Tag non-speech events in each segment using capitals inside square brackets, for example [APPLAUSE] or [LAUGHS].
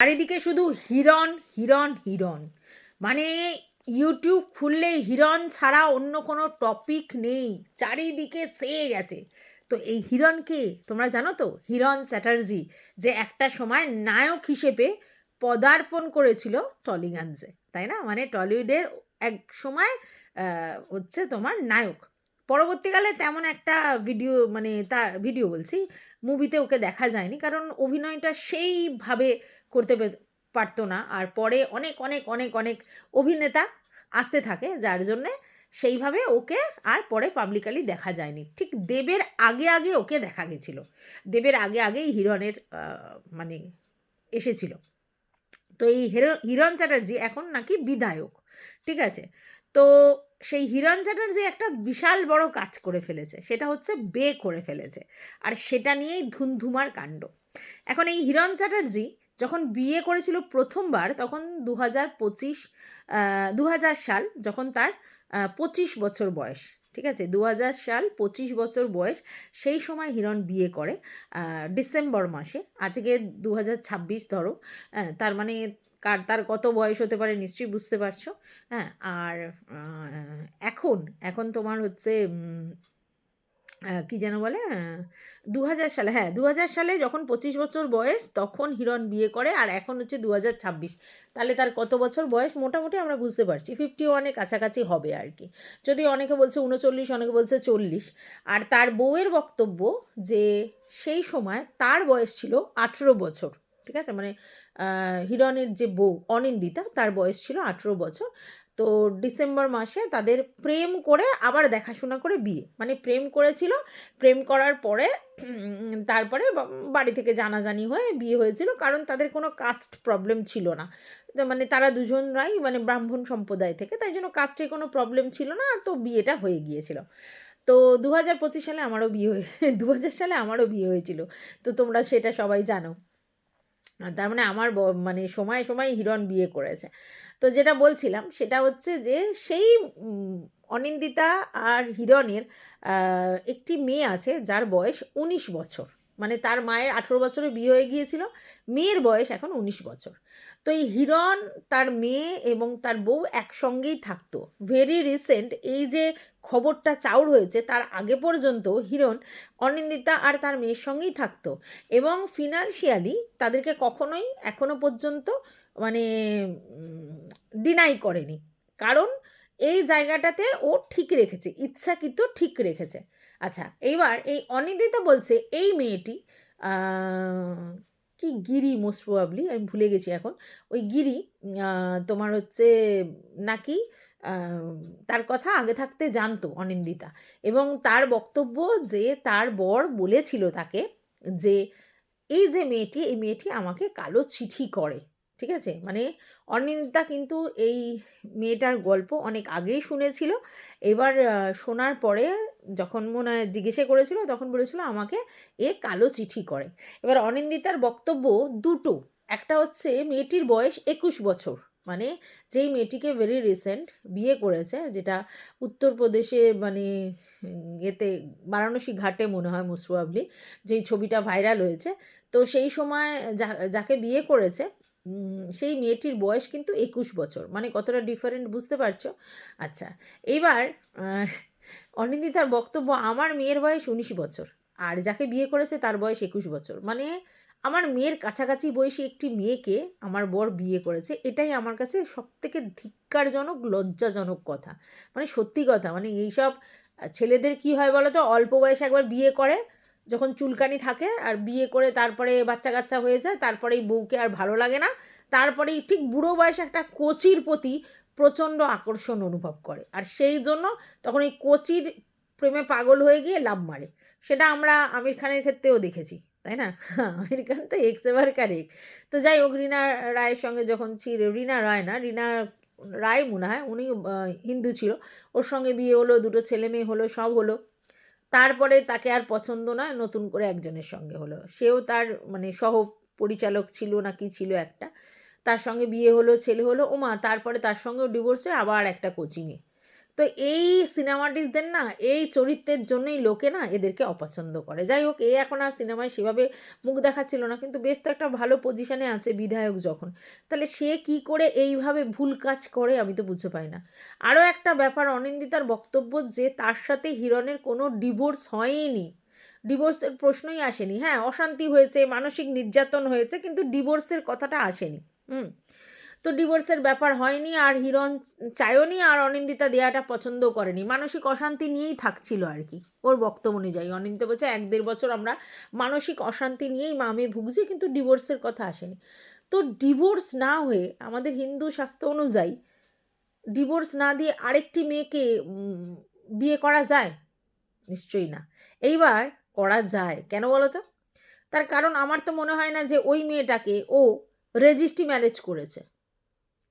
চারিদিকে শুধু হিরণ হিরণ হিরণ। মানে ইউটিউব খুললে হিরণ ছাড়া অন্য কোনো টপিক নেই। চারিদিকে চেয়ে গেছে। তো এই হিরণকে তোমরা জানো তো? হিরণ চ্যাটার্জি যে একটা সময় নায়ক হিসেবে পদার্পণ করেছিল টলিগঞ্জে, তাই না? মানে টলিউডের এক সময় হচ্ছে তোমার নায়ক। পরবর্তীকালে তেমন একটা ভিডিও মানে তার ভিডিও বলছি মুভিতে ওকে দেখা যায়নি। কারণ অভিনয়টা সেইভাবে করতে পারতো না। আর পরে অনেক অনেক অনেক অনেক অভিনেতা আসতে থাকে, যার জন্যে সেইভাবে ওকে আর পরে পাবলিকালি দেখা যায়নি। ঠিক দেবের আগে আগে ওকে দেখা গেছিল। দেবের আগে, আগেই হিরণের মানে এসেছিল। তো এই হিরো, হিরণ চ্যাটার্জি এখন নাকি বিধায়ক। ঠিক আছে? তো সেই হিরণ চ্যাটার্জি একটা বিশাল বড় কাজ করে ফেলেছে। সেটা হচ্ছে বে করে ফেলেছে। আর সেটা নিয়েই ধুমধুমার কাণ্ড। এখন এই হিরণ চ্যাটার্জি যখন বিয়ে করেছিল প্রথমবার তখন দু হাজার পঁচিশ দু হাজার সাল যখন তার পঁচিশ বছর বয়স ঠিক আছে? দু হাজার সাল পঁচিশ বছর বয়স সেই সময় হিরণ বিয়ে করে ডিসেম্বর মাসে। আজকে দু হাজার ছাব্বিশ ধরো হ্যাঁ, তার মানে কার তার কত বয়স হতে পারে নিশ্চয়ই বুঝতে পারছ হ্যাঁ? আর এখন এখন তোমার হচ্ছে কি যেন বলে? দু হাজার সালে হ্যাঁ দু হাজার সালে যখন পঁচিশ বছর বয়স, তখন হিরণ বিয়ে করে, আর এখন হচ্ছে দু হাজার ছাব্বিশ। তাহলে তার কত বছর বয়স? মোটামুটি আমরা বুঝতে পারছি ফিফটি ওয়ানের কাছাকাছি হবে আর কি। যদি অনেকে বলছে উনচল্লিশ অনেকে বলছে চল্লিশ। আর তার বউয়ের বক্তব্য যে সেই সময় তার বয়স ছিল আঠেরো বছর, ঠিক আছে? মানে হিরণের যে বউ অনিন্দিতা, তার বয়স ছিল আঠেরো বছর। তো ডিসেম্বর মাসে তাদের প্রেম করে আবার দেখাশোনা করে বিয়ে। মানে প্রেম করেছিল, প্রেম করার পরে তারপরে বাড়ি থেকে জানাজানি হয়ে বিয়ে হয়েছিল, কারণ তাদের কোনো কাস্ট প্রবলেম ছিল না। মানে তারা দুজনরাই মানে ব্রাহ্মণ সম্প্রদায় থেকে, তাই জন্য কাস্টের কোনো প্রবলেম ছিল না তো বিয়েটা হয়ে গিয়েছিল। তো দু হাজার পঁচিশ সালে আমারও বিয়ে হয়ে [LAUGHS] দু হাজার সালে আমারও বিয়ে হয়েছিল। তো তোমরা সেটা সবাই জানো। তার মানে আমার মানে সময় সময় হিরণ বিয়ে করেছে। তো যেটা বলছিলাম সেটা হচ্ছে যে সেই অনিন্দিতা আর হিরণের একটি মেয়ে আছে যার বয়স উনিশ বছর। মানে তার মায়ের আঠেরো বছরে বিয়ে হয়ে গিয়েছিল, মেয়ের বয়স এখন উনিশ বছর। তো এই হিরণ, তার মেয়ে এবং তার বউ একসঙ্গেই থাকতো। ভেরি রিসেন্ট এই যে খবরটা চাউর হয়েছে, তার আগে পর্যন্ত হিরণ, অনিন্দিতা আর তার মেয়ের সঙ্গেই থাকতো। এবং ফিনান্সিয়ালি তাদেরকে কখনোই এখনও পর্যন্ত মানে ডিনাই করেনি। কারণ এই জায়গাটাতে ও ঠিক রেখেছে, ইচ্ছাকৃত ঠিক রেখেছে। আচ্ছা এইবার এই অনিন্দিতা বলছে, এই মেয়েটি কি গিরি মোস্ট প্রবাবলি আমি ভুলে গেছি এখন। ওই গিরি তোমার হচ্ছে নাকি তার কথা আগে থাকতে জানতো অনিন্দিতা। এবং তার বক্তব্য যে তার বর বলেছিল তাকে যে, এই যে মেয়েটি, এই মেয়েটি আমাকে কালো চিঠি করে। ঠিক আছে? মানে অনিন্দিতা কিন্তু এই মেয়েটার গল্প অনেক আগেই শুনেছিল। এবার শোনার পরে যখন মনে হয় জিজ্ঞেসে করেছিল, তখন বলেছিল আমাকে এ কালো চিঠি করে। এবার অনিন্দিতার বক্তব্য দুটো। একটা হচ্ছে মেয়েটির বয়স একুশ বছর। মানে যেই মেয়েটিকে ভেরি রিসেন্ট বিয়ে করেছে, যেটা উত্তরপ্রদেশে মানে এতে বারাণসী ঘাটে মনে হয় মুসরুয়াবলি যেই ছবিটা ভাইরাল হয়েছে, তো সেই সময় যাকে বিয়ে করেছে সেই মেয়েটির বয়স কিন্তু একুশ বছর। মানে কতটা ডিফারেন্ট বুঝতে পারছ? আচ্ছা এইবার অনিন্দিতার বক্তব্য, আমার মেয়ের বয়স উনিশ বছর, আর যাকে বিয়ে করেছে তার বয়স একুশ বছর। মানে আমার মেয়ের কাছাকাছি বয়সী একটি মেয়েকে আমার বর বিয়ে করেছে, এটাই আমার কাছে সবথেকে ধিক্কারজনক, লজ্জাজনক কথা। মানে সত্যি কথা মানে এইসব ছেলেদের কি হয় বলো তো অল্প বয়সে একবার বিয়ে করে যখন চুলকানি থাকে আর বিয়ে করে তারপরে বাচ্চা কাচ্চা হয়ে যায় তারপরে এই বউকে আর ভালো লাগে না। তারপরেই ঠিক বুড়ো বয়সে একটা কোচির প্রতি প্রচণ্ড আকর্ষণ অনুভব করে। আর সেই জন্য তখন এই কোচির প্রেমে পাগল হয়ে গিয়ে লাভ মারে। সেটা আমরা আমির খানের ক্ষেত্রেও দেখেছি, তাই না? [LAUGHS] আমির খান তো এক্স এভার কারেক তো যাই হোক, রীনা রায়ের সঙ্গে যখন ছিল রীনা রায় না, রীনা রায় মনে হয় উনি হিন্দু ছিল। ওর সঙ্গে বিয়ে হলো, দুটো ছেলে মেয়ে হলো, সব হলো। তারপরে তাকে আর পছন্দ না, নতুন করে একজনের সঙ্গে হলো। সেও তার মানে সহ পরিচালক ছিল না কি ছিল একটা। তার সঙ্গে বিয়ে হলো, ছেলে হলো ও মা তারপরে তার সঙ্গেও ডিভোর্সে আবার একটা কোচিংয়ে তো এই সিনেমাটিসদের না, এই চরিত্রের জন্যই লোকে না এদেরকে অপছন্দ করে। যাই হোক, এ এখন আর সিনেমায় সেভাবে মুখ দেখাচ্ছিল না, কিন্তু বেশ তো একটা ভালো পজিশনে আছে বিধায়ক যখন। তাহলে সে কি করে এইভাবে ভুল কাজ করে আমি তো বুঝতে পাই না। আরও একটা ব্যাপার, অনিন্দিতার বক্তব্য যে তার সাথে হিরণের কোনো ডিভোর্স হয়নি ডিভোর্সের প্রশ্নই আসেনি। হ্যাঁ অশান্তি হয়েছে, মানসিক নির্যাতন হয়েছে, কিন্তু ডিভোর্সের কথাটা আসেনি। হুম তো ডিভোর্সের ব্যাপার হয়নি আর হিরণ চায়নি আর অনিন্দিতা দেয়াটা পছন্দ করেনি। মানসিক অশান্তি নিয়েই থাকছিল আর কি। ওর বক্তব্য অনুযায়ী অনিন্দিতা বলছে, এক দেড় বছর আমরা মানসিক অশান্তি নিয়েই মামে ভুগছি, কিন্তু ডিভোর্সের কথা আসেনি। তো ডিভোর্স না হয়ে আমাদের হিন্দু শাস্ত্র অনুযায়ী ডিভোর্স না দিয়ে আরেকটি মেয়েকে বিয়ে করা যায়? নিশ্চয়ই না। এইবার করা যায়। কেন বলো তো তার কারণ আমার তো মনে হয় না যে ওই মেয়েটাকে ও রেজিস্ট্রি ম্যারেজ করেছে।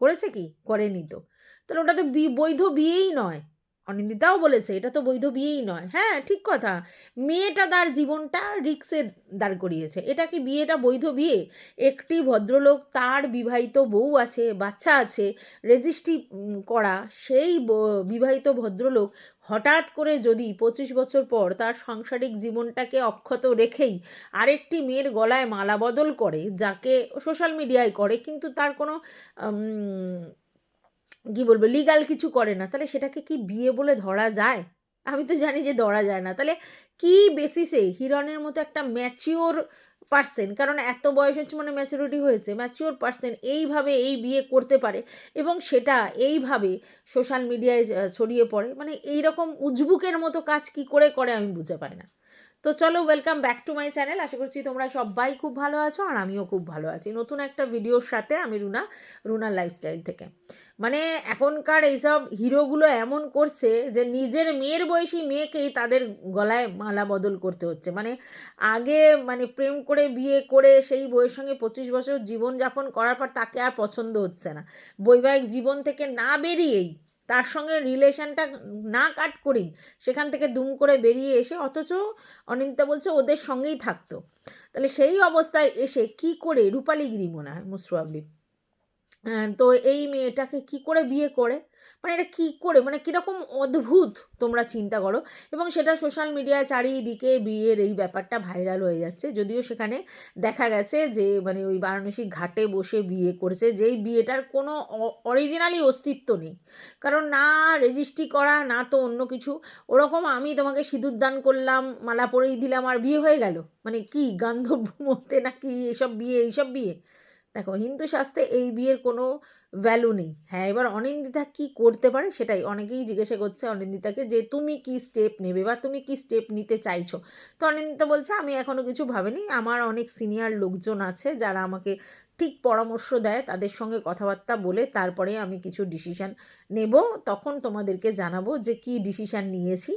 করেছে কি? করেনি তো। তাহলে ওটা তো বৈধ বিয়েই নয়। অনিন্দিতাও বলেছে, এটা তো বৈধ বিয়েই নয়। হ্যাঁ ঠিক কথা। মেয়েটা তার জীবনটা রিক্সে দাঁড় করিয়েছে। এটা কি বিয়েটা বৈধ বিয়ে? একটি ভদ্রলোক তার বিবাহিত বউ আছে, বাচ্চা আছে, রেজিস্ট্রি করা, সেই বিবাহিত ভদ্রলোক হঠাৎ করে যদি পঁচিশ বছর পর তার সাংসারিক জীবনটাকে অক্ষত রেখেই আরেকটি মেয়ের গলায় মালা বদল করে, যাকে সোশ্যাল মিডিয়ায় করে, কিন্তু তার কোনো কি বলব লিগাল কিছু করে না, তাহলে সেটাকে কি বিয়ে বলে ধরা যায়? আমি তো জানি যে ধরা যায় না। তাহলে কি বেসিসে হিরণের মতো একটা ম্যাচিওর পার্সেন কারণ এত বয়স হচ্ছে মানে ম্যাচিউরিটি হয়েছে ম্যাচিওর পার্সেন এইভাবে এই বিয়ে করতে পারে এবং সেটা এইভাবে সোশ্যাল মিডিয়ায় ছড়িয়ে পড়ে মানে এই রকম উজবুকের মতো কাজ কি করে করে আমি বুঝে পাই না। তো চলো welcome back to my channel আশা করছি তোমরা সবাই খুব ভালো আছো আর আমিও খুব ভালো আছি। নতুন একটা ভিডিওর সাথে আমি রুনা, রুনার লাইফস্টাইল থেকে। মানে এখনকার এইসব হিরোগুলো এমন করছে যে নিজের মেয়ের বয়সী মেয়েকেই তাদের গলায় মালা বদল করতে হচ্ছে। মানে আগে মানে প্রেম করে বিয়ে করে সেই বইয়ের সঙ্গে পঁচিশ বছর জীবনযাপন করার পর তাকে আর পছন্দ হচ্ছে না। বৈবাহিক জীবন থেকে না বেরিয়েই তার সঙ্গে রিলেশনটা না কাট করেই সেখান থেকে দুম করে বেরিয়ে এসে অথচ অনিন্দিতা বলছে ওদের সঙ্গেই থাকতো। তাহলে সেই অবস্থায় এসে কি করে রূপালীগিরি মনে হয় মুসরাবলি তো এই মেয়েটাকে কি করে বিয়ে করে? মানে এটা কি করে? মানে কীরকম অদ্ভুত তোমরা চিন্তা করো। এবং সেটা সোশ্যাল মিডিয়ায় চারিদিকে বিয়ের এই ব্যাপারটা ভাইরাল হয়ে যাচ্ছে। যদিও সেখানে দেখা গেছে যে মানে ওই বারাণসীর ঘাটে বসে বিয়ে করেছে। যেই বিয়েটার কোনো অরিজিনালি অস্তিত্ব নেই। কারণ না রেজিস্ট্রি করা, না তো অন্য কিছু। ওরকম আমি তোমাকে সিঁদুর দান করলাম, মালা পরেই দিলাম, আর বিয়ে হয়ে গেল? মানে কি গান্ধর্ব মধ্যে নাকি এসব বিয়ে, এইসব বিয়ে? দেখো হিন্দু শাস্ত্রে এই বিয়ের কোনো ভ্যালু নেই। হ্যাঁ এবার অনিন্দিতা কি করতে পারে সেটাই অনেকেই জিজ্ঞাসা করছে অনিন্দিতাকে যে তুমি কি স্টেপ নেবে বা তুমি কি স্টেপ নিতে চাইছো? তো অনিন্দিতা বলছে, আমি এখনও কিছু ভাবিনি। আমার অনেক সিনিয়র লোকজন আছে যারা আমাকে ঠিক পরামর্শ দেয়, তাদের সঙ্গে কথাবার্তা বলে তারপরে আমি কিছু ডিসিশান নেব। তখন তোমাদেরকে জানাব যে কি ডিসিশান নিয়েছি।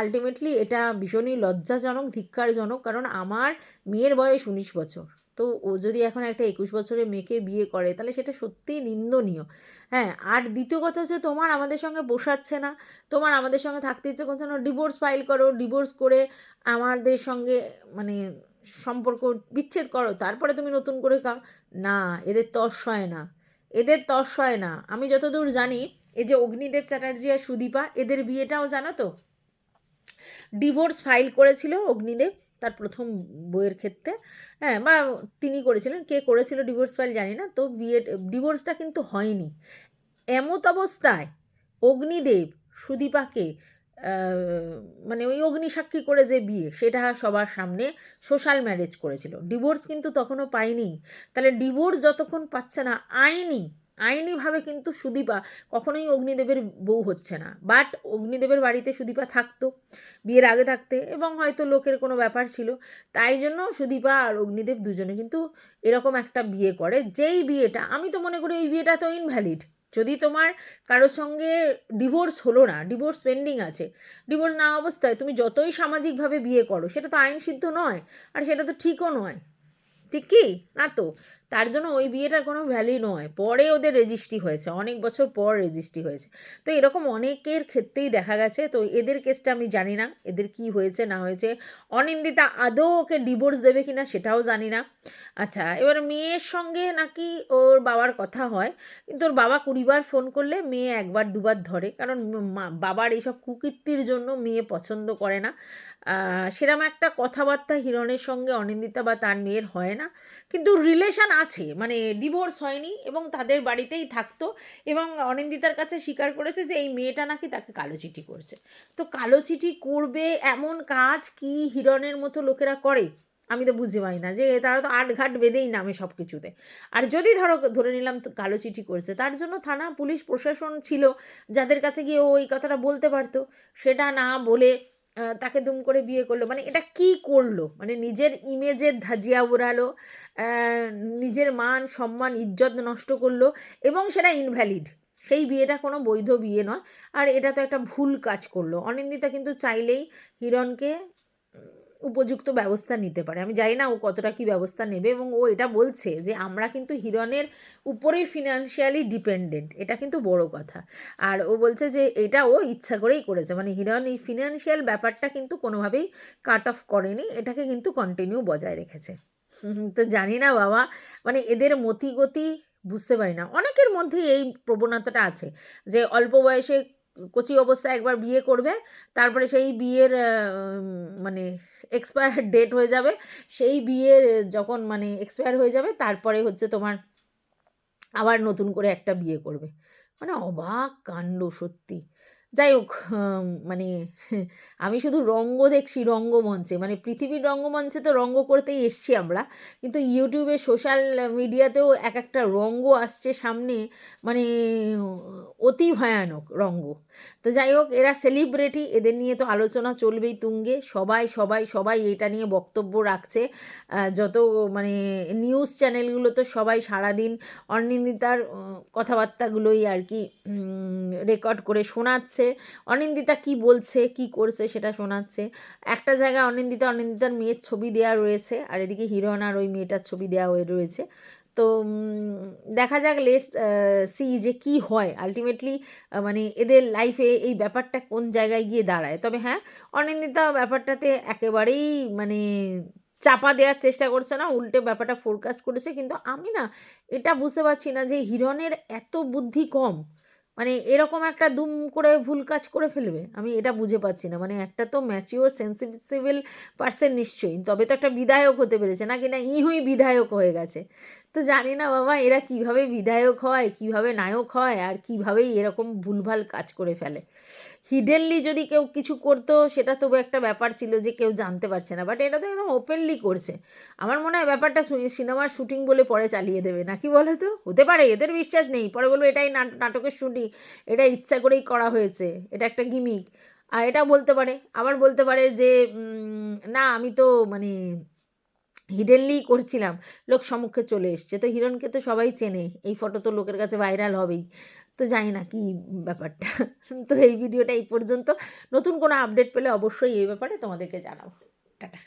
আলটিমেটলি এটা ভীষণই লজ্জাজনক, ধিক্কারজনক, কারণ আমার মেয়ের বয়স উনিশ বছর। তো ও যদি এখন একটা একুশ বছরের মেয়েকে বিয়ে করে, তাহলে সেটা সত্যিই নিন্দনীয়। হ্যাঁ আর দ্বিতীয় কথা হচ্ছে তোমার আমাদের সঙ্গে বসাচ্ছে না। তোমার আমাদের সঙ্গে থাকতে ইচ্ছে করছে না ডিভোর্স ফাইল করো ডিভোর্স করে আমাদের সঙ্গে মানে সম্পর্ক বিচ্ছেদ করো, তারপরে তুমি নতুন করে কাও না, এদের তস হয় না। এদের তস হয় না। আমি যতদূর জানি, এই যে অগ্নিদেব চ্যাটার্জি আর সুদীপা, এদের বিয়েটাও জানো তো? ডিভোর্স ফাইল করেছিল অগ্নিদেব। তার প্রথম বইয়ের ক্ষেত্রে। হ্যাঁ বা তিনি করেছিলেন, কে করেছিল ডিভোর্স ফাইল জানি না, তো বিয়ে ডিভোর্সটা কিন্তু হয়নি। এমত অবস্থায় অগ্নিদেব সুদীপাকে মানে ওই অগ্নিসাক্ষী করে যে বিয়ে, সেটা সবার সামনে সোশ্যাল ম্যারেজ করেছিল। ডিভোর্স কিন্তু তখনও পায়নি। তাহলে ডিভোর্স যতক্ষণ পাচ্ছে না, আইনি আইনিভাবে কিন্তু সুদীপা কখনোই অগ্নিদেবের বউ হচ্ছে না। বাট অগ্নিদেবের বাড়িতে সুদীপা থাকতো, বিয়ের আগে থাকতে এবং হয়তো লোকের কোনো ব্যাপার ছিল। তাই জন্য সুদীপা আর অগ্নিদেব দুজনে কিন্তু এরকম একটা বিয়ে করে। যেই বিয়েটা, আমি তো মনে করি ওই বিয়েটা তো ইনভ্যালিড যদি তোমার কারোর সঙ্গে ডিভোর্স হলো না ডিভোর্স পেন্ডিং আছে ডিভোর্স না অবস্থায় তুমি যতই সামাজিকভাবে বিয়ে করো, সেটা তো আইন সিদ্ধ নয়, আর সেটা তো ঠিকও নয়। ঠিক কি? না তো। তার জন্য ওই বিয়েটার কোনো ভ্যালি নয়। পরে ওদের রেজিস্ট্রি হয়েছে, অনেক বছর পর রেজিস্ট্রি হয়েছে। তো এরকম অনেকের ক্ষেত্রেই দেখা গেছে, তো এদের কেসটা আমি জানি না, এদের কি হয়েছে, না হয়েছে। অনিন্দিতা আদৌ ওকে ডিভোর্স দেবে কি না সেটাও জানি না। আচ্ছা এবার মেয়ের সঙ্গে নাকি ওর বাবার কথা হয়, কিন্তু ওর বাবা কুড়িবার ফোন করলে মেয়ে একবার দুবার ধরে, কারণ বাবার এইসব কুকীর্তির জন্য মেয়ে পছন্দ করে না। সেরম একটা কথাবার্তা হিরণের সঙ্গে অনিন্দিতা বা তার মেয়ের হয় না। কিন্তু রিলেশন আছে মানে ডিভোর্স হয়নি এবং তাদের বাড়িতেই থাকতো এবং অনিন্দিতার কাছে স্বীকার করেছে যে এই মেয়েটা নাকি তাকে কালো চিঠি করছে। তো কালো চিঠি করবে এমন কাজ কি হিরণের মতো লোকেরা করে? আমি তো বুঝতে পারি না, যে তারা তো আট ঘাট বেঁধেই নামে সব কিছুতে আর যদি ধরো ধরে নিলাম কালো চিঠি করছে, তার জন্য থানা, পুলিশ, প্রশাসন ছিল, যাদের কাছে গিয়ে ও কথাটা বলতে পারতো। সেটা না বলে তাকে দুম করে বিয়ে করল। মানে এটা কি করল? মানে নিজের ইমেজের ধাজিয়া উড়ালো নিজের মান, সম্মান, ইজ্জত নষ্ট করল এবং সেটা ইনভ্যালিড সেই বিয়েটা কোনো বৈধ বিয়ে নয়। আর এটা তো একটা ভুল কাজ করল। অনিন্দিতা কিন্তু চাইলেই হিরণকে উপযুক্ত ব্যবস্থা নিতে পারে। আমি জানি না ও কতটা কি ব্যবস্থা নেবে এবং ও এটা বলছে যে, আমরা কিন্তু হিরণের উপরেই ফিনান্সিয়ালি ডিপেন্ডেন্ট এটা কিন্তু বড় কথা। আর ও বলছে যে, এটা ও ইচ্ছা করেই করেছে। মানে হিরণ এই ফিনান্সিয়াল ব্যাপারটা কিন্তু কোনোভাবেই কাট অফ করেনি, এটাকে কিন্তু কন্টিনিউ বজায় রেখেছে। তো জানি না বাবা মানে এদের মতিগতি বুঝতে পারি না। অনেকের মধ্যে এই প্রবণতাটা আছে যে, অল্প বয়সে কচি অবস্থায় একবার বিয়ে করবে, তারপরে সেই বিয়ের মানে এক্সপায়ার ডেট হয়ে যাবে। সেই বিয়ের যখন মানে এক্সপায়ার হয়ে যাবে, তারপরে হচ্ছে তোমার আবার নতুন করে একটা বিয়ে করবে। মানে অবাক কাণ্ড সত্যি। যাই হোক মানে আমি শুধু রঙ্গ দেখছি রঙ্গমঞ্চে মানে পৃথিবীর রঙ্গমঞ্চে তো রঙ্গ করতেই এসছি আমরা, কিন্তু ইউটিউবে, সোশ্যাল মিডিয়াতেও এক একটা রঙ্গ আসছে সামনে মানে অতি ভয়ানক রঙ্গ। তো যাই হোক, এরা সেলিব্রিটি এদের নিয়ে তো আলোচনা চলবেই তুঙ্গে, সবাই সবাই সবাই এটা নিয়ে বক্তব্য রাখছে যত মানে নিউজ চ্যানেলগুলো তো সবাই সারাদিন অনিন্দিতার কথাবার্তাগুলোই আর কি রেকর্ড করে শোনাচ্ছে অনিন্দিতা কি বলছে, কি করছে সেটা শোনাচ্ছে। একটা জায়গায় অনিন্দিতা, অনিন্দিতার মেয়ের ছবি দেওয়া রয়েছে, আর এদিকে হিরণ আর ওই মেয়েটার ছবি দেওয়া হয়ে রয়েছে। তো দেখা যাক লেটস সি যে কি হয়। আলটিমেটলি মানে এদের লাইফে এই ব্যাপারটা কোন জায়গায় গিয়ে দাঁড়ায়। তবে হ্যাঁ অনিন্দিতা ব্যাপারটাতে একেবারেই মানে চাপা দেওয়ার চেষ্টা করছে না, উল্টে ব্যাপারটা ফোরকাস্ট করেছে। কিন্তু আমি না, এটা বুঝতে পারছি না যে হিরণের এত বুদ্ধি কম। মানে এরকম একটা দুম করে ভুল কাজ করে ফেলবে। আমি এটা বুঝে পাচ্ছি না। মানে একটা তো ম্যাচিওর সেন্সিটিভেল পার্সন নিশ্চয়ই। তবে তো একটা বিধায়ক হতে পেরেছে না কিনা ইহুই বিধায়ক হয়ে গেছে। তো জানি না বাবা, এরা কীভাবে বিধায়ক হয়, কীভাবে নায়ক হয়, আর কিভাবেই এরকম ভুলভাল কাজ করে ফেলে। হিডেনলি যদি কেউ কিছু করতো, সেটা তবু একটা ব্যাপার ছিল যে কেউ জানতে পারছে না। বাট এটা তো একদম ওপেনলি করছে। আমার মনে হয় ব্যাপারটা সিনেমার শুটিং বলে পরে চালিয়ে দেবে। নাকি বলে তো হতে পারে, এদের বিশ্বাস নেই। পরে বলব, এটাই নাটকের শুটিং। এটা ইচ্ছা করেই করা হয়েছে। এটা একটা গিমিক আর এটা বলতে পারে, আবার বলতে পারে যে না, আমি তো মানে হিডেনলি করছিলাম। লোক সম্মুখে চলে এসছে। তো হিরণকে তো সবাই চেনে। এই ফটো তো লোকের কাছে ভাইরাল হবেই। তো জানি না কি ব্যাপারটা। তো এই ভিডিওটা এই পর্যন্ত। নতুন কোনো আপডেট পেলে অবশ্যই এই ব্যাপারে তোমাদেরকে জানাব। টাটা।